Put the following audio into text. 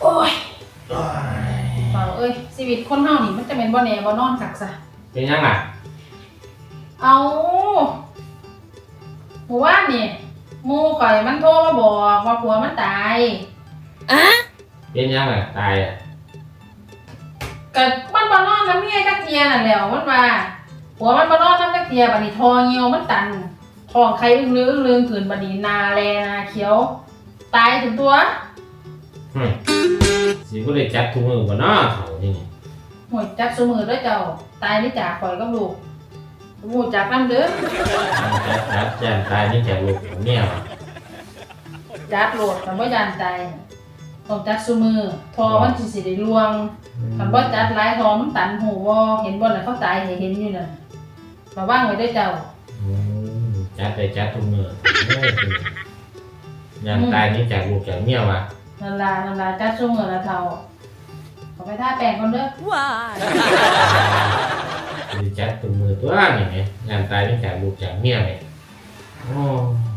โอ้ยเปล่าเอ้ยชีวิตคนเฮานี่มันจะเป็นบ่แน่บ่นอนสักซะ เป็นยังไงเอาหมู่บ้านนี่หมู่ข่อยมันโทรมาบอกว่าผัวมันตายอะเป็นยังไงตายอะก็มันบ่นอนน้ำเมียจักเทียน่นแล้วมันว่าผัวมันบ่นอนน้ำจักเทียบัดนี้ทอเหี่ยวมันตัน ท้องไข่อึ้งลืออึ้งลืงขืนบัดนี้นาแลนาเขียว ตายถึงตัวหึสิก็เลยจัดทุกมือบ่เนาะเขาที่นี่หวยจักสมือเด้วยเจ้า ตายนี่จากข่อยกับลูกหมู่จากน้ำเด้อจัดจัดแจนตายนี่แจกลูกของเมียว่ะจัดโหลดคันบ่ยานตายต้องจัดสมือทอมันสิสิได้ลวงคันบ่จัดหลายทอมันตันหูบ่เห็นบ่น่ะเขาตายให้เห็นอยู่น่ะระวังไว้เด้วยเจ้าอืม จัดไปจัดทุกมือเอ้ยยันตายนี่แจกลูกแจกเมียว่ะนั่นล่ะนั่นล่ะจัดซุมื้อละเท่าขอไปท่าแปรงก่อนเด้อ Why? สิจัดทุกมือตัวนี่ไงยันตายนี่แจกลูกแจกเมียไงโอ้จัดจัด